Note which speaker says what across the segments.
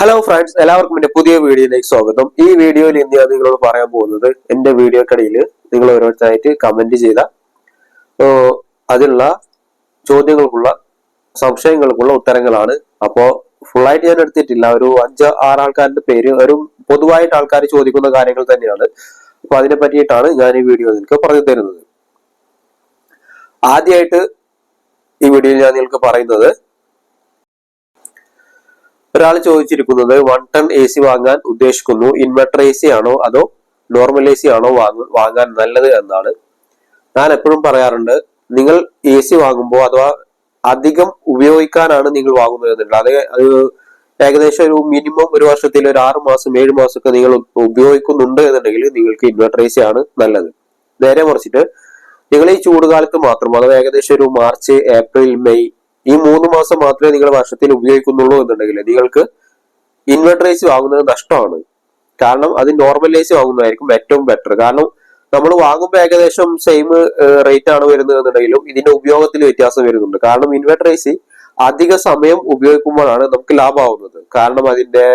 Speaker 1: Hello friends എല്ലാവർക്കും എന്റെ പുതിയ വീഡിയോയിലേക്ക് സ്വാഗതം. ഈ വീഡിയോയിൽ ഇന്ന് ഞാൻ നിങ്ങളോട് പറയാൻ പോകുന്നത് എന്റെ വീഡിയോക്കിടയിൽ നിങ്ങൾ ഓരോരുത്തരായിട്ട് കമന്റ് ചെയ്ത അതിലുള്ള ചോദ്യങ്ങൾക്കുള്ള സംശയങ്ങൾക്കുള്ള ഉത്തരങ്ങളാണ്. അപ്പോ ഫുള്ളായിട്ട് ഞാൻ എടുത്തിട്ടില്ല. ഒരു അഞ്ച് ആറ് ആൾക്കാരുടെ പേര് ഒരു പൊതുവായിട്ട് ആൾക്കാർ ചോദിക്കുന്ന കാര്യങ്ങൾ തന്നെയാണ്. അപ്പൊ അതിനെ പറ്റിയിട്ടാണ് ഞാൻ ഈ വീഡിയോ നിങ്ങൾക്ക് പറഞ്ഞു തരുന്നത്. ആദ്യമായിട്ട് ഈ വീഡിയോയിൽ ഞാൻ നിങ്ങൾക്ക് പറയുന്നത് ഒരാൾ ചോദിച്ചിരിക്കുന്നത് വൺ ടൺ എ സി വാങ്ങാൻ ഉദ്ദേശിക്കുന്നു. ഇൻവെർട്ടർ എ സി ആണോ അതോ നോർമൽ എ സി ആണോ വാങ്ങ വാങ്ങാൻ നല്ലത് എന്നാണ്. ഞാൻ എപ്പോഴും പറയാറുണ്ട് നിങ്ങൾ എ സി വാങ്ങുമ്പോൾ അഥവാ അധികം ഉപയോഗിക്കാനാണ് നിങ്ങൾ വാങ്ങുന്നത് അത് അത് ഏകദേശം ഒരു മിനിമം ഒരു വർഷത്തിൽ ഒരു ആറ് മാസം ഏഴ് മാസമൊക്കെ നിങ്ങൾ ഉപയോഗിക്കുന്നുണ്ട് എന്നുണ്ടെങ്കിൽ നിങ്ങൾക്ക് ഇൻവെർട്ടർ എ സി ആണ് നല്ലത്. നേരെ മറിച്ചിട്ട് നിങ്ങൾ ഈ ചൂടുകാലത്ത് മാത്രം അഥവാ ഏകദേശം ഒരു മാർച്ച് ഏപ്രിൽ മെയ് ഈ മൂന്ന് മാസം മാത്രമേ നിങ്ങൾ വർഷത്തിൽ ഉപയോഗിക്കുന്നുള്ളൂ എന്നുണ്ടെങ്കിൽ നിങ്ങൾക്ക് ഇൻവെർട്ടർ എ സി വാങ്ങുന്നത് നഷ്ടമാണ്. കാരണം അത് നോർമലൈസ് വാങ്ങുന്നതായിരിക്കും ഏറ്റവും ബെറ്റർ കാരണം നമ്മൾ വാങ്ങുമ്പോൾ ഏകദേശം സെയിം റേറ്റ് ആണ് വരുന്നത് എന്നുണ്ടെങ്കിലും ഇതിന്റെ ഉപയോഗത്തിൽ വ്യത്യാസം വരുന്നുണ്ട്. കാരണം ഇൻവെർട്ടറൈസ് അധിക സമയം ഉപയോഗിക്കുമ്പോഴാണ് നമുക്ക് ലാഭമാവുന്നത്. കാരണം അതിന്റെ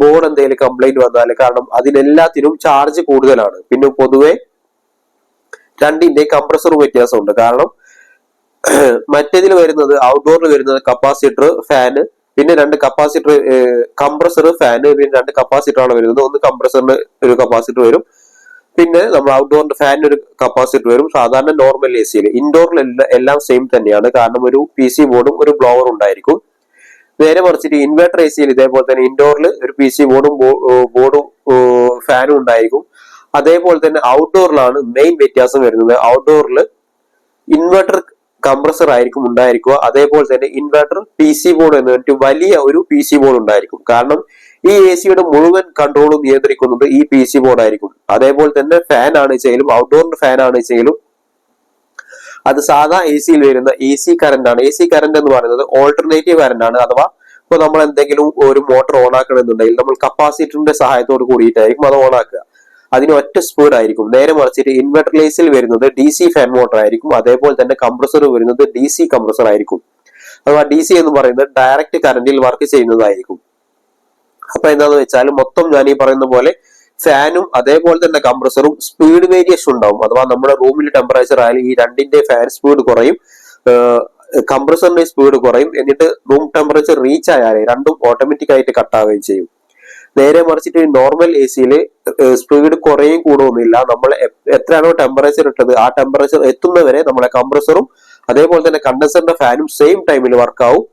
Speaker 1: ബോർഡ് എന്തെങ്കിലും കംപ്ലൈന്റ് വന്നാൽ കാരണം അതിനെല്ലാത്തിനും ചാർജ് കൂടുതലാണ്. പിന്നെ പൊതുവെ രണ്ടിന്റെ കംപ്രസറും വ്യത്യാസമുണ്ട്. കാരണം മറ്റേതിൽ വരുന്നത് ഔട്ട്ഡോറിൽ വരുന്നത് കപ്പാസിറ്റർ ഫാന് പിന്നെ രണ്ട് കപ്പാസിറ്റർ കംപ്രസർ ഫാന് പിന്നെ രണ്ട് കപ്പാസിറ്റർ ആണ് വരുന്നത്. ഒന്ന് കംപ്രസറിന് ഒരു കപ്പാസിറ്റർ വരും. പിന്നെ നമ്മൾ ഔട്ട്ഡോറിന്റെ ഫാനിന് ഒരു കപ്പാസിറ്റർ വരും. സാധാരണ നോർമൽ എ സിയിൽ ഇൻഡോറിൽ എല്ലാം സെയിം തന്നെയാണ്. കാരണം ഒരു പി സി ബോർഡും ഒരു ബ്ലോവർ ഉണ്ടായിരിക്കും. നേരെ മറിച്ചിട്ട് ഇൻവെർട്ടർ എ സിയിൽ ഇതേപോലെ തന്നെ ഇൻഡോറിൽ ഒരു പി സി ബോർഡും ബോർഡും ഫാനും ഉണ്ടായിരിക്കും. അതേപോലെ തന്നെ ഔട്ട്ഡോറിലാണ് മെയിൻ വ്യത്യാസം വരുന്നത്. ഔട്ട്ഡോറിൽ ഇൻവെർട്ടർ കംപ്രസർ ആയിരിക്കും ഉണ്ടായിരിക്കുക. അതേപോലെ തന്നെ ഇൻവെർട്ടർ പി സി ബോർഡ് എന്ന് പറഞ്ഞിട്ട് വലിയ ഒരു പി സി ബോർഡ് ഉണ്ടായിരിക്കും. കാരണം ഈ എ സിയുടെ മുഴുവൻ കൺട്രോളും നിയന്ത്രിക്കുന്നത് ഈ പി സി ബോർഡ് ആയിരിക്കും. അതേപോലെ തന്നെ ഫാൻ ആണ് ചെയ്യലും ഔട്ട്ഡോർ ഫാൻ ആണ് ചെയ്യലും. അത് സാധാ എ സിയിൽ വരുന്ന എ സി കറന്റ് ആണ്. എ സി കറന്റ് എന്ന് പറയുന്നത് ഓൾട്ടർനേറ്റീവ് കറന്റ് ആണ്. അഥവാ ഇപ്പൊ നമ്മൾ എന്തെങ്കിലും ഒരു മോട്ടോർ ഓൺ ആക്കണമെന്നുണ്ടെങ്കിൽ നമ്മൾ കപ്പാസിറ്ററിന്റെ സഹായത്തോട് കൂടിയിട്ടായിരിക്കും അത് ഓൺ ആക്കുക. അതിന് ഒറ്റ സ്പീഡ് ആയിരിക്കും. നേരെ മറിച്ചിട്ട് ഇൻവെർട്ടർ ലേസിൽ വരുന്നത് ഡി സി ഫാൻ മോട്ടർ ആയിരിക്കും. അതേപോലെ തന്നെ കംപ്രസർ വരുന്നത് ഡി സി കംപ്രസർ ആയിരിക്കും. അഥവാ ഡി സി എന്ന് പറയുന്നത് ഡയറക്റ്റ് കറന്റിൽ വർക്ക് ചെയ്യുന്നതായിരിക്കും. അപ്പൊ എന്താന്ന് വെച്ചാൽ മൊത്തം ഞാൻ ഈ പറയുന്ന പോലെ ഫാനും അതേപോലെ തന്നെ കംപ്രസറും സ്പീഡ് വേരിയേഷൻ ഉണ്ടാവും. അഥവാ നമ്മുടെ റൂമിൽ ടെമ്പറേച്ചർ ആയാലും ഈ രണ്ടിന്റെ ഫാൻ സ്പീഡ് കുറയും. കംപ്രസറിന്റെ സ്പീഡ് കുറയും. എന്നിട്ട് റൂം ടെമ്പറേച്ചർ റീച്ച് ആയാലേ രണ്ടും ഓട്ടോമാറ്റിക് ആയിട്ട് കട്ടാവുകയും ചെയ്യും. നേരെ മറിച്ചിട്ട് നോർമൽ എ സിയിൽ സ്പീഡ് കുറയും കൂടുമൊന്നുമില്ല നമ്മൾ എത്രയാണോ ടെമ്പറേച്ചർ ഇട്ടത് ആ ടെമ്പറേച്ചർ എത്തുന്നവരെ നമ്മളെ കംപ്രസറും അതേപോലെ തന്നെ കണ്ടൻസറിന്റെ ഫാനും സെയിം ടൈമിൽ വർക്ക് ആവും.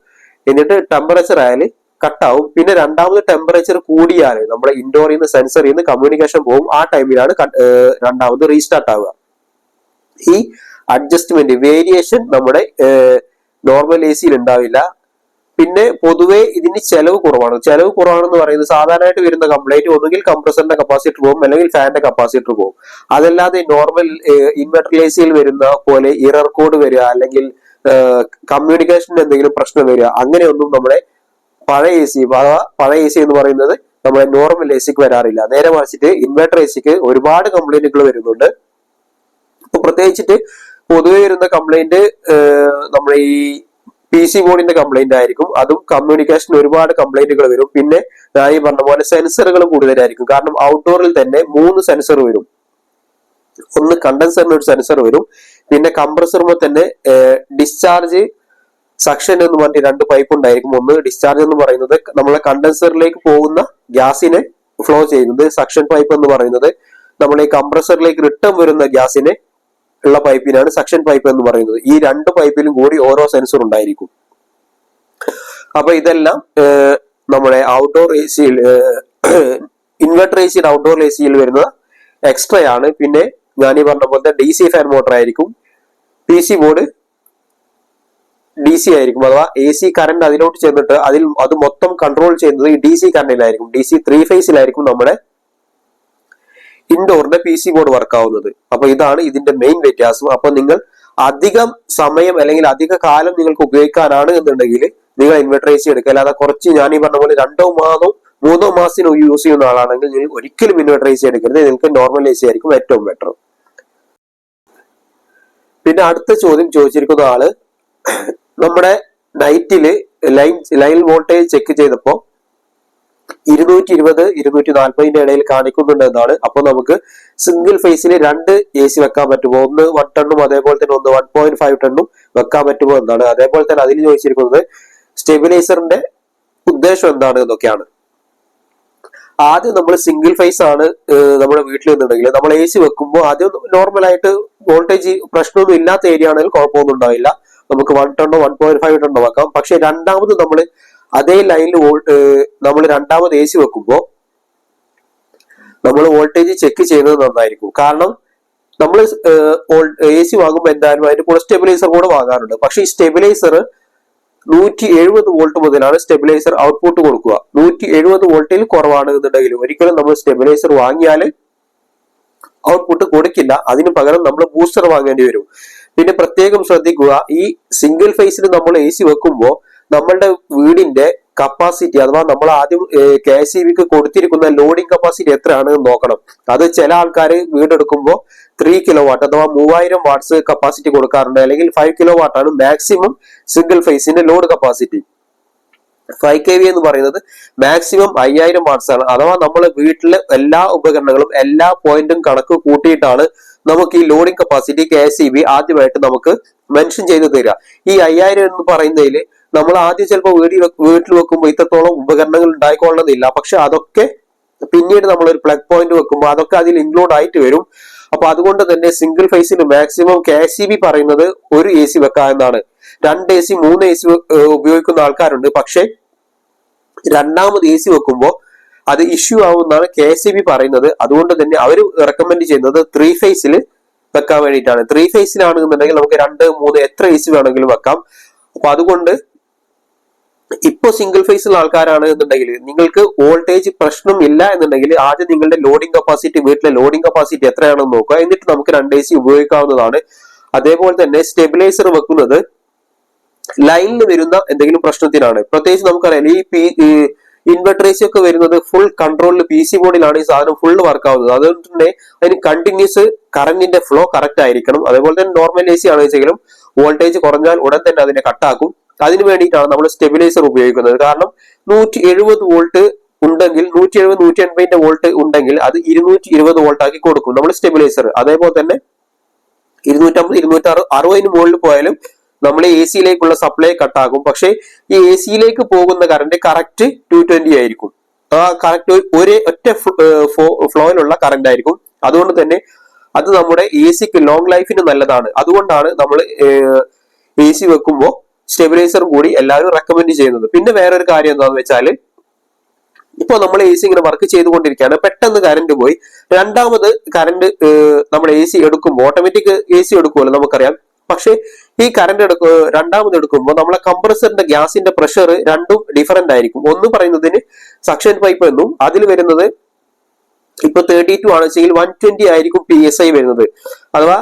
Speaker 1: എന്നിട്ട് ടെമ്പറേച്ചർ ആയാൽ കട്ടാവും പിന്നെ രണ്ടാമത് ടെമ്പറേച്ചർ കൂടിയാൽ നമ്മുടെ ഇൻഡോറിൽ നിന്ന് സെൻസറിൽ നിന്ന് കമ്മ്യൂണിക്കേഷൻ പോകും. ആ ടൈമിലാണ് രണ്ടാമത് റീസ്റ്റാർട്ട് ആവുക. ഈ അഡ്ജസ്റ്റ്മെന്റ് വേരിയേഷൻ നമ്മുടെ നോർമൽ എ സിയിൽ ഉണ്ടാവില്ല. പിന്നെ പൊതുവെ ഇതിന് ചെലവ് കുറവാണ്. ചെലവ് കുറവാണെന്ന് പറയുന്നത് സാധാരണയായിട്ട് വരുന്ന കംപ്ലൈന്റ് ഒന്നുകിൽ കംപ്രസറിന്റെ കപ്പാസിറ്റർ പോകും അല്ലെങ്കിൽ ഫാനിന്റെ കപ്പാസിറ്റർ പോകും അതല്ലാതെ നോർമൽ ഇൻവെർട്ടർ എ സിയിൽ വരുന്ന പോലെ ഇറർ കോഡ് വരിക അല്ലെങ്കിൽ കമ്മ്യൂണിക്കേഷന് എന്തെങ്കിലും പ്രശ്നം വരിക അങ്ങനെയൊന്നും നമ്മുടെ പഴയ എ സി പഴയ എ സി എന്ന് പറയുന്നത് നമ്മുടെ നോർമൽ എ സിക്ക് വരാറില്ല. നേരെ മറിച്ചിട്ട് ഇൻവെർട്ടർ എ സിക്ക് ഒരുപാട് കംപ്ലൈന്റുകൾ വരുന്നുണ്ട്. പ്രത്യേകിച്ചിട്ട് പൊതുവെ വരുന്ന കംപ്ലൈന്റ് നമ്മുടെ ഈ പി സി ബോർഡിന്റെ കംപ്ലൈന്റ് ആയിരിക്കും. അതും കമ്മ്യൂണിക്കേഷൻ ഒരുപാട് കംപ്ലൈന്റുകൾ വരും. പിന്നെ ഞാൻ ഈ പറഞ്ഞ പോലെ സെൻസറുകൾ കൂടുതലായിരിക്കും. കാരണം ഔട്ട്ഡോറിൽ തന്നെ മൂന്ന് സെൻസർ വരും. ഒന്ന് കണ്ടൻസറിന് ഒരു സെൻസർ വരും. പിന്നെ കംപ്രസറുമ്പോൾ തന്നെ ഡിസ്ചാർജ് സക്ഷൻ എന്ന് പറഞ്ഞിട്ട് രണ്ട് പൈപ്പ് ഉണ്ടായിരിക്കും. ഒന്ന് ഡിസ്ചാർജ് എന്ന് പറയുന്നത് നമ്മളെ കണ്ടൻസറിലേക്ക് പോകുന്ന ഗ്യാസിനെ ഫ്ലോ ചെയ്യുന്നത്. സക്ഷൻ പൈപ്പ് എന്ന് പറയുന്നത് നമ്മൾ ഈ കംപ്രസറിലേക്ക് റിട്ടേൺ വരുന്ന ഗ്യാസിനെ ഉള്ള പൈപ്പിനാണ് സക്ഷൻ പൈപ്പ് എന്ന് പറയുന്നത്. ഈ രണ്ട് പൈപ്പിലും കൂടി ഓരോ സെൻസർ ഉണ്ടായിരിക്കും. അപ്പൊ ഇതെല്ലാം നമ്മുടെ ഔട്ട്ഡോർ എ സിയിൽ ഇൻവെർട്ടർ എ സിയിൽ ഔട്ട്ഡോർ എ സിയിൽ വരുന്ന എക്സ്ട്രാ ആണ്. പിന്നെ ഞാൻ ഈ പറഞ്ഞ പോലത്തെ ഡി സി ഫാൻ മോട്ടർ ആയിരിക്കും. P C board D C ആയിരിക്കും. അഥവാ എ സി കറന്റ് അതിലോട്ട് ചെന്നിട്ട് അതിൽ അത് മൊത്തം കൺട്രോൾ ചെയ്യുന്നത് ഈ ഡി സി കറന്റിലായിരിക്കും ഡി സി ത്രീ ഫേസിലായിരിക്കും നമ്മുടെ ഇൻഡോറിന്റെ പി സി ബോർഡ് വർക്ക് ആവുന്നത്. അപ്പൊ ഇതാണ് ഇതിന്റെ മെയിൻ വ്യത്യാസം. അപ്പൊ നിങ്ങൾ അധികം സമയം അല്ലെങ്കിൽ അധിക കാലം നിങ്ങൾക്ക് ഉപയോഗിക്കാനാണ് എന്നുണ്ടെങ്കിൽ നിങ്ങൾ ഇൻവെർട്ടർ എ സി എടുക്കുക. അല്ലാതെ കുറച്ച് ഞാൻ ഈ പറഞ്ഞ പോലെ രണ്ടോ മാസോ മൂന്നോ മാസത്തിന് യൂസ് ചെയ്യുന്ന ആളാണെങ്കിൽ നിങ്ങൾ ഒരിക്കലും ഇൻവെർട്ടർ എ സി എടുക്കരുത്. നിങ്ങൾക്ക് നോർമൽ എ സി ആയിരിക്കും ഏറ്റവും ബെറ്റർ പിന്നെ അടുത്ത ചോദ്യം ചോദിച്ചിരിക്കുന്ന ആൾ നമ്മുടെ നൈറ്റിൽ ലൈൻ ലൈൻ വോൾട്ടേജ് ചെക്ക് ചെയ്തപ്പോ ഇരുന്നൂറ്റി ഇരുപത് ഇരുന്നൂറ്റി നാൽപ്പതിന്റെ ഇടയിൽ കാണിക്കുന്നുണ്ട് എന്നാണ്. അപ്പോൾ നമുക്ക് സിംഗിൾ ഫേസിൽ രണ്ട് എ സി വെക്കാൻ പറ്റുമോ? ഒന്ന് വൺ ടണ്ണും അതേപോലെ തന്നെ ഒന്ന് വൺ പോയിന്റ് ഫൈവ് ടണ്ണും വെക്കാൻ പറ്റുമോ എന്നാണ്. അതേപോലെ തന്നെ അതിൽ ചോദിച്ചിരിക്കുന്നത് സ്റ്റെബിലൈസറിന്റെ ഉദ്ദേശം എന്താണ് എന്നൊക്കെയാണ്. ആദ്യം നമ്മൾ സിംഗിൾ ഫേസ് ആണ് നമ്മുടെ വീട്ടിൽ നിന്നുണ്ടെങ്കിൽ നമ്മൾ എ സി വെക്കുമ്പോൾ ആദ്യം നോർമലായിട്ട് വോൾട്ടേജ് പ്രശ്നമൊന്നും ഇല്ലാത്ത ഏരിയ ആണെങ്കിൽ കുഴപ്പമൊന്നും ഉണ്ടാവില്ല. നമുക്ക് വൺ ടണ്ണോ വൺ പോയിന്റ് ഫൈവ് ടണ്ണോ വെക്കാം. പക്ഷെ രണ്ടാമത് നമ്മൾ അതേ ലൈനിൽ നമ്മൾ രണ്ടാമത് എ സി വെക്കുമ്പോൾ നമ്മൾ വോൾട്ടേജ് ചെക്ക് ചെയ്യുന്നത് നന്നായിരിക്കും. കാരണം നമ്മൾ എ സി വാങ്ങുമ്പോൾ എന്തായാലും അതിന്റെ കൂടെ സ്റ്റെബിലൈസർ കൂടെ വാങ്ങാറുണ്ട്. പക്ഷേ ഈ സ്റ്റെബിലൈസർ നൂറ്റി എഴുപത് വോൾട്ട് മുതലാണ് സ്റ്റെബിലൈസർ ഔട്ട്പുട്ട് കൊടുക്കുക. നൂറ്റി എഴുപത് വോൾട്ടിൽ കുറവാണ് എന്നുണ്ടെങ്കിൽ ഒരിക്കലും നമ്മൾ സ്റ്റെബിലൈസർ വാങ്ങിയാൽ ഔട്ട്പുട്ട് കൊടുക്കില്ല. അതിന് പകരം നമ്മൾ ബൂസ്റ്റർ വാങ്ങേണ്ടി വരും. പിന്നെ പ്രത്യേകം ശ്രദ്ധിക്കുക ഈ സിംഗിൾ ഫേസിൽ നമ്മൾ എ സി വെക്കുമ്പോൾ നമ്മളുടെ വീടിന്റെ കപ്പാസിറ്റി അഥവാ നമ്മൾ ആദ്യം കെ ഇ ബിക്ക് കൊടുത്തിരിക്കുന്ന ലോഡിംഗ് കപ്പാസിറ്റി എത്രയാണ് നോക്കണം. അത് ചില ആൾക്കാർ വീടെടുക്കുമ്പോൾ ത്രീ കിലോ വാട്ട് അഥവാ മൂവായിരം വാട്ട്സ് കപ്പാസിറ്റി കൊടുക്കാറുണ്ട്. അല്ലെങ്കിൽ ഫൈവ് കിലോ വാട്ടാണ് maximum single ഫേസിന്റെ load capacity five K V എന്ന് പറയുന്നത് മാക്സിമം അയ്യായിരം വാട്ട്സ് ആണ്. അഥവാ നമ്മൾ വീട്ടിലെ എല്ലാ ഉപകരണങ്ങളും എല്ലാ പോയിന്റും കണക്ക് കൂട്ടിയിട്ടാണ് നമുക്ക് ഈ ലോഡിംഗ് കപ്പാസിറ്റി കെ ആദ്യമായിട്ട് നമുക്ക് മെൻഷൻ ചെയ്ത് തരിക. ഈ അയ്യായിരം എന്ന് പറയുന്നതിൽ നമ്മൾ ആദ്യം ചിലപ്പോൾ വീട്ടിൽ വീട്ടിൽ വെക്കുമ്പോൾ ഇത്രത്തോളം ഉപകരണങ്ങൾ ഉണ്ടായിക്കൊള്ളണമെന്നില്ല പക്ഷെ അതൊക്കെ പിന്നീട് നമ്മൾ ഒരു പ്ലഗ് പോയിന്റ് വെക്കുമ്പോൾ അതൊക്കെ അതിൽ ഇൻക്ലൂഡ് ആയിട്ട് വരും. അപ്പൊ അതുകൊണ്ട് തന്നെ സിംഗിൾ ഫേസിൽ മാക്സിമം കെ സി ബി പറയുന്നത് ഒരു എ സി വെക്കാമെന്നാണ് രണ്ട് എ സി മൂന്ന് എ സി ഉപയോഗിക്കുന്ന ആൾക്കാരുണ്ട്. പക്ഷെ രണ്ടാമത് എ സി വെക്കുമ്പോൾ അത് ഇഷ്യൂ ആവുമെന്നാണ് കെ സി ബി പറയുന്നത്. അതുകൊണ്ട് തന്നെ അവർ റെക്കമെൻഡ് ചെയ്യുന്നത് ത്രീ ഫേസിൽ വെക്കാൻ വേണ്ടിയിട്ടാണ്. ത്രീ ഫേസിലാണെന്നുണ്ടെങ്കിൽ നമുക്ക് രണ്ട് മൂന്ന് എത്ര എ സി വേണമെങ്കിലും വെക്കാം. അപ്പൊ അതുകൊണ്ട് ഇപ്പൊ സിംഗിൾ ഫേസിലുള്ള ആൾക്കാരാണ് എന്നുണ്ടെങ്കിൽ നിങ്ങൾക്ക് വോൾട്ടേജ് പ്രശ്നം ഇല്ല എന്നുണ്ടെങ്കിൽ ആദ്യം നിങ്ങളുടെ ലോഡിംഗ് കപ്പാസിറ്റി വീട്ടിലെ ലോഡിംഗ് കപ്പാസിറ്റി എത്രയാണെന്ന് നോക്കുക. എന്നിട്ട് നമുക്ക് രണ്ട് എ സി ഉപയോഗിക്കാവുന്നതാണ്. അതേപോലെ തന്നെ സ്റ്റെബിലൈസർ വെക്കുന്നത് ലൈനിൽ വരുന്ന എന്തെങ്കിലും പ്രശ്നത്തിനാണ്. പ്രത്യേകിച്ച് നമുക്കറിയാം ഈ പി ഇൻവെർട്ടർ ഒക്കെ വരുന്നത് ഫുൾ കൺട്രോളിൽ പി സി ബോർഡിലാണ് ഈ സാധനം ഫുൾ വർക്ക് ആവുന്നത്. അതുകൊണ്ട് തന്നെ അതിന് കണ്ടിന്യൂസ് കറന്റിന്റെ ഫ്ലോ കറക്റ്റ് ആയിരിക്കണം. അതേപോലെ തന്നെ നോർമൽ എ സി ആണെങ്കിലും വോൾട്ടേജ് കുറഞ്ഞാൽ ഉടൻ തന്നെ അതിനെ കട്ടാക്കും അതിന് വേണ്ടിയിട്ടാണ് നമ്മൾ സ്റ്റെബിലൈസർ ഉപയോഗിക്കുന്നത്. കാരണം നൂറ്റി എഴുപത് വോൾട്ട് ഉണ്ടെങ്കിൽ നൂറ്റി എഴുപത് നൂറ്റി എൺപതിന്റെ വോൾട്ട് ഉണ്ടെങ്കിൽ അത് ഇരുന്നൂറ്റി ഇരുപത് വോൾട്ട് ആക്കി കൊടുക്കും നമ്മൾ സ്റ്റെബിലൈസർ അതേപോലെ തന്നെ ഇരുന്നൂറ്റമ്പത് ഇരുന്നൂറ്റി അറു അറുപതിന് മുകളിൽ പോയാലും നമ്മൾ എ സിയിലേക്കുള്ള സപ്ലൈ കട്ടാകും പക്ഷേ ഈ എ സിയിലേക്ക് പോകുന്ന കറണ്ട് കറക്റ്റ് ടു ട്വന്റി ആയിരിക്കും. ആ കറക്റ്റ് ഒരേ ഒറ്റ ഫ്ലോയിലുള്ള കറണ്ട് ആയിരിക്കും. അതുകൊണ്ട് തന്നെ അത് നമ്മുടെ എ സിക്ക് ലോങ് ലൈഫിന് നല്ലതാണ്. അതുകൊണ്ടാണ് നമ്മൾ എ സി വെക്കുമ്പോൾ സ്റ്റെബിലൈസർ കൂടി എല്ലാവരും റെക്കമെൻഡ് ചെയ്യുന്നത്. പിന്നെ വേറൊരു കാര്യം എന്താന്ന് വെച്ചാൽ ഇപ്പൊ നമ്മൾ എ സി ഇങ്ങനെ വർക്ക് ചെയ്തുകൊണ്ടിരിക്കുകയാണ്. പെട്ടെന്ന് കറണ്ട് പോയി. രണ്ടാമത് കറണ്ട് നമ്മൾ എ സി എടുക്കുമ്പോൾ ഓട്ടോമാറ്റിക് എ സി എടുക്കുമല്ലോ നമുക്കറിയാം. പക്ഷെ ഈ കറണ്ട് എടുക്ക രണ്ടാമത് എടുക്കുമ്പോൾ നമ്മളെ കംപ്രസറിന്റെ ഗ്യാസിന്റെ പ്രഷർ രണ്ടും ഡിഫറെന്റ് ആയിരിക്കും. ഒന്ന് പറയുന്നതിന് സക്ഷൻ പൈപ്പ് എന്നും അതിൽ വരുന്നത് ഇപ്പൊ തേർട്ടി ടു ആണ്. വെച്ചെങ്കിൽ വൺ ട്വന്റി ആയിരിക്കും പി എസ് ഐ വരുന്നത്. അഥവാ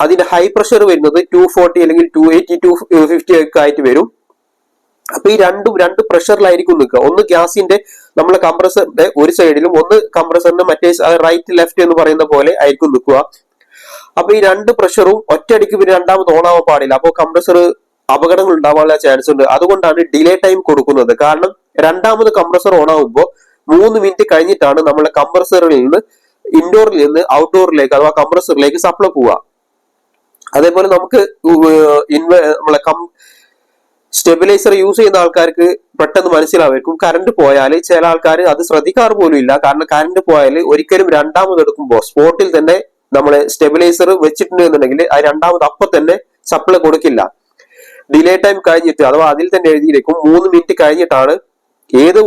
Speaker 1: അതിന്റെ ഹൈ പ്രഷർ വരുന്നത് ടു ഫോർട്ടി അല്ലെങ്കിൽ ടു എയ്റ്റി ടു ഫിഫ്റ്റി ഒക്കെ ആയിട്ട് വരും. അപ്പൊ ഈ രണ്ടും രണ്ട് പ്രഷറിലായിരിക്കും നിൽക്കുക. ഒന്ന് ഗ്യാസിന്റെ നമ്മളെ കംപ്രസറിന്റെ ഒരു സൈഡിലും ഒന്ന് കംപ്രസറിന്റെ മറ്റേ റൈറ്റ് ലെഫ്റ്റ് എന്ന് പറയുന്ന പോലെ ആയിരിക്കും നിൽക്കുക. അപ്പൊ ഈ രണ്ട് പ്രഷറും ഒറ്റയടിക്ക് പിന്നെ രണ്ടാമത് ഓൺ ആവാൻ പാടില്ല. അപ്പോൾ കംപ്രസർ അപകടങ്ങൾ ഉണ്ടാവാനുള്ള ചാൻസ് ഉണ്ട്. അതുകൊണ്ടാണ് ഡിലേ ടൈം കൊടുക്കുന്നത്. കാരണം രണ്ടാമത് കംപ്രസർ ഓൺ ആവുമ്പോൾ മൂന്ന് മിനിറ്റ് കഴിഞ്ഞിട്ടാണ് നമ്മളെ കംപ്രസറിൽ നിന്ന് ഇൻഡോറിൽ നിന്ന് ഔട്ട്ഡോറിലേക്ക് അഥവാ കംപ്രസറിലേക്ക് സപ്ലൈ പോവുക. അതേപോലെ നമുക്ക് നമ്മളെ കം സ്റ്റെബിലൈസർ യൂസ് ചെയ്യുന്ന ആൾക്കാർക്ക് പെട്ടെന്ന് മനസ്സിലാവും കറണ്ട് പോയാൽ ചില ആൾക്കാർ അത് ശ്രദ്ധിക്കാറ് പോലും ഇല്ല. കാരണം കറണ്ട് പോയാൽ ഒരിക്കലും രണ്ടാമത് എടുക്കുമ്പോൾ സ്പോട്ടിൽ തന്നെ നമ്മളെ സ്റ്റെബിലൈസർ വെച്ചിട്ടുണ്ടെന്നുണ്ടെങ്കിൽ അത് രണ്ടാമത് അപ്പൊ തന്നെ സപ്ലൈ കൊടുക്കില്ല. ഡിലേ ടൈം കഴിഞ്ഞിട്ട് അഥവാ അതിൽ തന്നെ എഴുതിയിരിക്കും മൂന്ന് മിനിറ്റ് കഴിഞ്ഞിട്ടാണ് ഏത്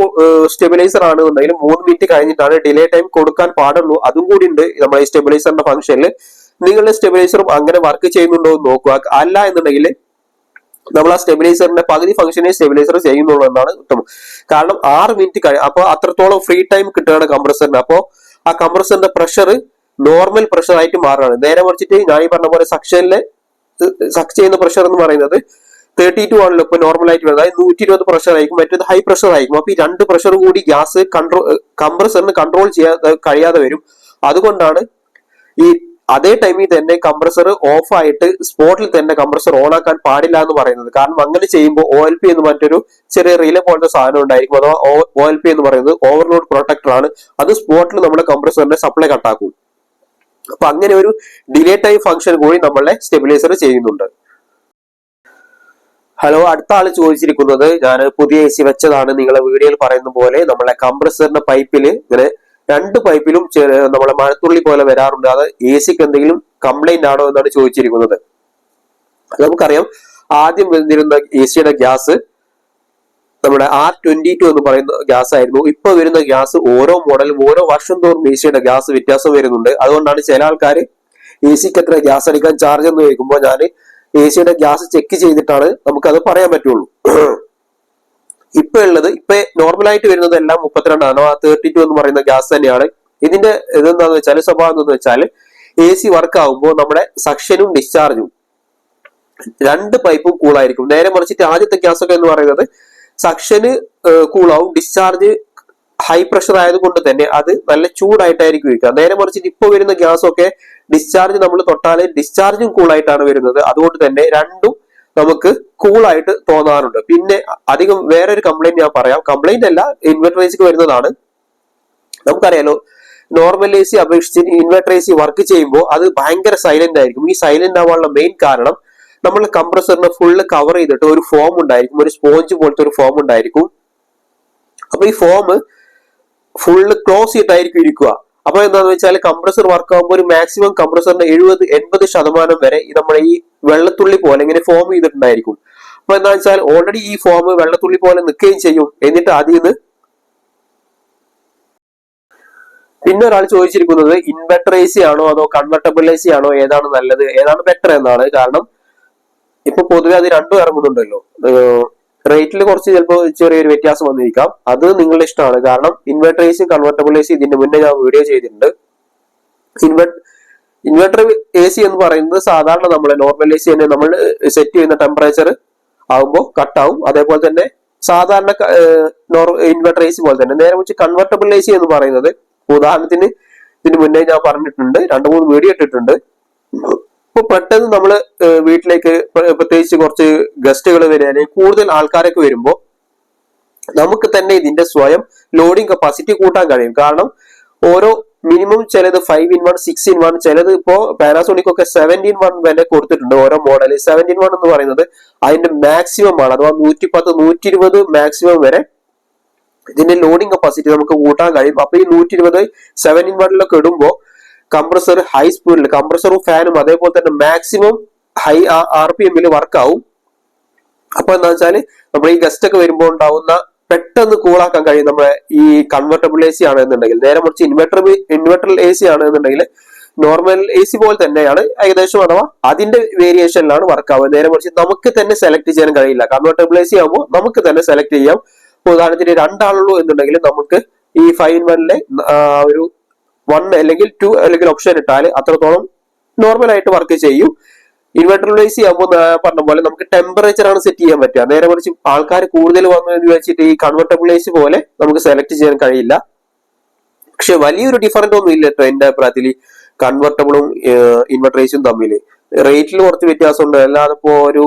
Speaker 1: സ്റ്റെബിലൈസർ ആണ് എന്നുണ്ടെങ്കിലും മൂന്ന് മിനിറ്റ് കഴിഞ്ഞിട്ടാണ് ഡിലേ ടൈം കൊടുക്കാൻ പാടുള്ളൂ. അതും കൂടി ഉണ്ട് നമ്മുടെ സ്റ്റെബിലൈസറിന്റെ ഫംഗ്ഷനിൽ നിങ്ങളുടെ സ്റ്റെബിലൈസറും അങ്ങനെ വർക്ക് ചെയ്യുന്നുണ്ടോ എന്ന് നോക്കുക. അല്ല എന്നുണ്ടെങ്കിൽ നമ്മൾ ആ സ്റ്റെബിലൈസറിന്റെ പകുതി ഫംഗ്ഷനെ സ്റ്റെബിലൈസർ ചെയ്യുന്നുള്ളൂ എന്നാണ് ഉത്തമം. കാരണം ആറ് മിനിറ്റ് കഴിയും അപ്പോൾ അത്രത്തോളം ഫ്രീ ടൈം കിട്ടുകയാണ് കംപ്രസറിന് അപ്പോൾ ആ കംപ്രസറിന്റെ പ്രഷർ നോർമൽ പ്രഷർ ആയിട്ട് മാറുകയാണ്. നേരെ മറിച്ചിട്ട് ഞാൻ ഈ പറഞ്ഞ പോലെ സക്ഷനിലെ സക്സ് ചെയ്യുന്ന പ്രഷർ എന്ന് പറയുന്നത് തേർട്ടി ടു ആണല്ലോ ഇപ്പൊ നോർമൽ ആയിട്ട് വരുന്നത്. അതായത് നൂറ്റി ഇരുപത് പ്രഷർ ആയിരിക്കും മറ്റേത് ഹൈ പ്രഷർ ആയിരിക്കും. അപ്പൊ ഈ രണ്ട് പ്രഷർ കൂടി ഗ്യാസ് കൺട്രോൾ കംപ്രസറിന് കൺട്രോൾ ചെയ്യാതെ കഴിയാതെ വരും. അതുകൊണ്ടാണ് ഈ അതേ ടൈമിൽ തന്നെ കംപ്രസർ ഓഫ് ആയിട്ട് സ്പോട്ടിൽ തന്നെ കംപ്രസർ ഓൺ ആക്കാൻ പാടില്ല എന്ന് പറയുന്നത്. കാരണം അങ്ങനെ ചെയ്യുമ്പോൾ ഒ എൽ പി എന്ന് മറ്റൊരു ചെറിയ റിലേ പോലത്തെ സാധനം ഉണ്ടായിരിക്കും. അഥവാ ഒ എൽ പി എന്ന് പറയുന്നത് ഓവർലോഡ് പ്രൊട്ടക്ടർ ആണ്. അത് സ്പോട്ടിൽ നമ്മുടെ കംപ്രസറിന്റെ സപ്ലൈ കട്ടാക്കും അപ്പൊ അങ്ങനെ ഒരു ഡിലേ ടൈം ഫംഗ്ഷൻ കൂടി നമ്മളെ സ്റ്റെബിലൈസർ ചെയ്യുന്നുണ്ട്. ഹലോ അടുത്ത ആൾ ചോദിച്ചിരിക്കുന്നത് ഞാൻ പുതിയ എ സി വെച്ചതാണ്. നിങ്ങളെ വീഡിയോയിൽ പറയുന്ന പോലെ നമ്മളെ കംപ്രസറിന്റെ പൈപ്പിൽ ഇങ്ങനെ രണ്ട് പൈപ്പിലും നമ്മളെ മഴത്തുള്ളി പോലെ വരാറുണ്ട്. അത് എ സിക്ക് എന്തെങ്കിലും കംപ്ലൈന്റ് ആണോ എന്നാണ് ചോദിച്ചിരിക്കുന്നത്. നമുക്കറിയാം. ആദ്യം വന്നിരുന്ന എ സിയുടെ ഗ്യാസ് നമ്മുടെ ആർ ട്വന്റി ടു എന്ന് പറയുന്ന ഗ്യാസ് ആയിരുന്നു ഇപ്പൊ വരുന്ന ഗ്യാസ് ഓരോ മോഡലും ഓരോ വർഷം തോറും എ സിയുടെ ഗ്യാസ് വ്യത്യാസം വരുന്നുണ്ട്. അതുകൊണ്ടാണ് ചില ആൾക്കാർ എ സിക്ക് എത്ര ഗ്യാസ് അടിക്കാൻ ചാർജ് എന്ന് ചോദിക്കുമ്പോൾ ഞാൻ എ സിയുടെ ഗ്യാസ് ചെക്ക് ചെയ്തിട്ടാണ് നമുക്കത് പറയാൻ പറ്റുള്ളൂ. ഇപ്പൊ ഉള്ളത് ഇപ്പൊ നോർമൽ ആയിട്ട് വരുന്നത് എല്ലാം മുപ്പത്തിരണ്ടാണോ. ആ തേർട്ടി ടു എന്ന് പറയുന്ന ഗ്യാസ് തന്നെയാണ്. ഇതിന്റെ ഇതെന്താന്ന് വെച്ചാൽ സ്വഭാവം എന്താന്ന് വെച്ചാൽ എ സി വർക്ക് ആകുമ്പോൾ നമ്മുടെ സക്ഷനും ഡിസ്ചാർജും രണ്ട് പൈപ്പും കൂളായിരിക്കും നേരെ മറിച്ചിട്ട് ആദ്യത്തെ ഗ്യാസ് ഒക്കെ എന്ന് പറയുന്നത് സക്ഷന് കൂളാവും ഡിസ്ചാർജ് ഹൈ പ്രഷർ ആയതുകൊണ്ട് തന്നെ അത് നല്ല ചൂടായിട്ടായിരിക്കും ഇരിക്കുക. നേരെ മറിച്ചിട്ട് ഇപ്പൊ വരുന്ന ഗ്യാസ് ഒക്കെ ഡിസ്ചാർജ് നമ്മൾ തൊട്ടാൽ ഡിസ്ചാർജും കൂളായിട്ടാണ് വരുന്നത്. അതുകൊണ്ട് തന്നെ രണ്ടും നമുക്ക് കൂളായിട്ട് തോന്നാറുണ്ട്. പിന്നെ അധികം വേറെ ഒരു കംപ്ലൈന്റ് ഞാൻ പറയാം. കംപ്ലൈന്റ് അല്ല ഇൻവെർട്ടർ വരുന്നതാണ്. നമുക്കറിയാലോ നോർമൽ എ സി അപേക്ഷിച്ച് ഇൻവെർട്ടർ എ സി വർക്ക് ചെയ്യുമ്പോൾ അത് ഭയങ്കര സൈലന്റ് ആയിരിക്കും. ഈ സൈലന്റ് ആവാനുള്ള മെയിൻ കാരണം നമ്മൾ കംപ്രസറിനെ ഫുള്ള് കവർ ചെയ്തിട്ട് ഒരു ഫോം ഉണ്ടായിരിക്കും. ഒരു സ്പോഞ്ച് പോലത്തെ ഒരു ഫോം ഉണ്ടായിരിക്കും. അപ്പൊ ഈ ഫോം ഫുള്ള് ക്ലോസ് ചെയ്തിട്ടായിരിക്കും ഇരിക്കുക. അപ്പൊ എന്താന്ന് വെച്ചാൽ കംപ്രസർ വർക്ക് ആകുമ്പോൾ ഒരു മാക്സിമം കംപ്രസറിന്റെ എഴുപത് എൺപത് ശതമാനം വരെ നമ്മുടെ ഈ വെള്ളത്തുള്ളി പോലെ ഇങ്ങനെ ഫോം ചെയ്തിട്ടുണ്ടായിരിക്കും. അപ്പൊ എന്താ വെച്ചാൽ ഓൾറെഡി ഈ ഫോം വെള്ളത്തുള്ളി പോലെ നിൽക്കുകയും ചെയ്യും. എന്നിട്ട് അതിൽ നിന്ന് പിന്നെ ഒരാൾ ചോദിച്ചിരിക്കുന്നത് ഇൻവെർട്ടർ എ സി ആണോ അതോ കൺവെർട്ടബിൾ എ സി ആണോ ഏതാണ് നല്ലത്? ഏതാണ് ബെറ്റർ എന്നാണ്. കാരണം ഇപ്പൊ പൊതുവെ അത് രണ്ടും ഇറങ്ങുന്നുണ്ടല്ലോ. റേറ്റിൽ കുറച്ച് ചിലപ്പോൾ ചെറിയൊരു വ്യത്യാസം വന്നിരിക്കാം. അത് നിങ്ങളുടെ ഇഷ്ടമാണ്. കാരണം ഇൻവെർട്ടറേസും A C convertible A C ഇതിന്റെ മുന്നേ ഞാൻ വീഡിയോ ചെയ്തിട്ടുണ്ട്. ഇൻവെർട്ട് ഇൻവെർട്ടർ എ സി എന്ന് പറയുന്നത് സാധാരണ നമ്മൾ നോർമൽ എ സി തന്നെ നമ്മൾ സെറ്റ് ചെയ്യുന്ന ടെമ്പറേച്ചർ ആകുമ്പോൾ കട്ടാവും അതേപോലെ തന്നെ സാധാരണ ഇൻവെർട്ടർ എ സി പോലെ തന്നെ. നേരെ വെച്ച് കൺവെർട്ടബിൾ എ സി എന്ന് പറയുന്നത് ഉദാഹരണത്തിന് ഇതിന് മുന്നേ ഞാൻ പറഞ്ഞിട്ടുണ്ട്. രണ്ടു മൂന്ന് വീഡിയോ ഇട്ടിട്ടുണ്ട്. ഇപ്പൊ പെട്ടെന്ന് നമ്മൾ വീട്ടിലേക്ക് പ്ര- പ്രത്യേകിച്ച് കുറച്ച് ഗസ്റ്റുകൾ വരിക അല്ലെങ്കിൽ കൂടുതൽ ആൾക്കാരൊക്കെ വരുമ്പോൾ നമുക്ക് തന്നെ ഇതിന്റെ സ്വയം ലോഡിംഗ് കപ്പാസിറ്റി കൂട്ടാൻ കഴിയും. കാരണം ഓരോ മിനിമം ചിലത് five in one six in one ചിലത് ഇപ്പോ പാനാസോണിക് ഒക്കെ സെവന്റീൻ വൺ വരെ കൊടുത്തിട്ടുണ്ട് ഓരോ മോഡൽ സെവന്റീൻ വൺ എന്ന് പറയുന്നത് അതിന്റെ മാക്സിമം ആണ്. അഥവാ നൂറ്റി പത്ത് നൂറ്റി ഇരുപത് മാക്സിമം വരെ ഇതിന്റെ ലോഡിംഗ് കപ്പാസിറ്റി നമുക്ക് കൂട്ടാൻ കഴിയും. അപ്പൊ ഈ നൂറ്റി ഇരുപത് സെവൻ ഇൻ വണ്ണിലൊക്കെ ഇടുമ്പോൾ കംപ്രസർ ഹൈ സ്പീഡിൽ കംപ്രസറും ഫാനും അതേപോലെ തന്നെ മാക്സിമം ഹൈ ആർ പി എമ്മിൽ വർക്ക് ആവും. അപ്പൊ എന്താ വെച്ചാൽ നമ്മൾ ഈ ഗസ്റ്റ് ഒക്കെ വരുമ്പോൾ ഉണ്ടാവുന്ന പെട്ടെന്ന് കൂളാക്കാൻ കഴിയും. നമ്മുടെ ഈ കൺവെർട്ടബിൾ എ സി ആണ് എന്നുണ്ടെങ്കിൽ നേരെ മറിച്ച് ഇൻവെർട്ടർ ഇൻവെർട്ടർ എ സി ആണ് എന്നുണ്ടെങ്കിൽ നോർമൽ എ സി പോലെ തന്നെയാണ് ഏകദേശം അഥവാ അതിന്റെ വേരിയേഷനിലാണ് വർക്ക് ആവുക. നേരെ മറിച്ച് നമുക്ക് തന്നെ സെലക്ട് ചെയ്യാൻ കഴിയില്ല. കൺവെർട്ടബിൾ എ സി ആകുമ്പോൾ നമുക്ക് തന്നെ സെലക്ട് ചെയ്യാം. ഉദാഹരണത്തിന് രണ്ടാളുള്ളൂ എന്നുണ്ടെങ്കിൽ നമുക്ക് ഈ ഫൈവ് വണ്ണിലെ ഒരു വൺ അല്ലെങ്കിൽ ടു അല്ലെങ്കിൽ ഓപ്ഷൻ ഇട്ടാൽ അത്രത്തോളം നോർമൽ ആയിട്ട് വർക്ക് ചെയ്യും. ഇൻവെർട്ടർ ലൈസ് സി പറഞ്ഞ പോലെ നമുക്ക് ടെമ്പറേച്ചർ ആണ് സെറ്റ് ചെയ്യാൻ പറ്റുക. നേരെ മറിച്ച് ആൾക്കാർ കൂടുതൽ വന്നു എന്ന് വെച്ചിട്ട് ഈ കൺവെർട്ടബിൾ ലൈസ് പോലെ നമുക്ക് സെലക്ട് ചെയ്യാൻ കഴിയില്ല. പക്ഷെ വലിയൊരു ഡിഫറന്റ് ഒന്നും ഇല്ല കേട്ടോ എന്റെ അഭിപ്രായത്തിൽ കൺവെർട്ടബിളും ഇൻവെർട്ടർ എസിയും തമ്മിൽ റേറ്റിൽ കുറച്ച് വ്യത്യാസമുണ്ട്. അല്ലാതെ ഇപ്പോ ഒരു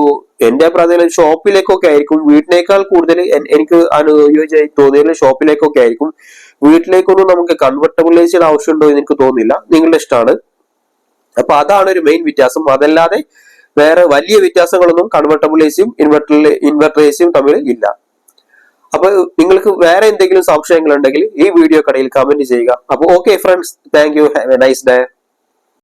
Speaker 1: എന്റെ അഭിപ്രായത്തിൽ ഷോപ്പിലേക്കൊക്കെ ആയിരിക്കും. വീട്ടിനേക്കാൾ കൂടുതൽ എനിക്ക് അനുയോജ്യമായി തോന്നിയത് ഷോപ്പിലേക്കൊക്കെ ആയിരിക്കും. വീട്ടിലേക്കൊന്നും നമുക്ക് കൺവെർട്ടബിൾ എ സിയുടെ ആവശ്യമുണ്ടോ എന്ന് എനിക്ക് തോന്നുന്നില്ല. നിങ്ങളുടെ ഇഷ്ടമാണ്. അപ്പൊ അതാണ് ഒരു മെയിൻ വ്യത്യാസം. അതല്ലാതെ വേറെ വലിയ വ്യത്യാസങ്ങളൊന്നും കൺവെർട്ടബിൾ എസിയും സിയും ഇൻവെർട്ടർ ഇൻവെർട്ടർ തമ്മിൽ ഇല്ല. അപ്പൊ നിങ്ങൾക്ക് വേറെ എന്തെങ്കിലും സംശയങ്ങൾ ഉണ്ടെങ്കിൽ ഈ വീഡിയോ കടയിൽ കമന്റ് ചെയ്യുക. അപ്പൊ okay friends thank you have a nice day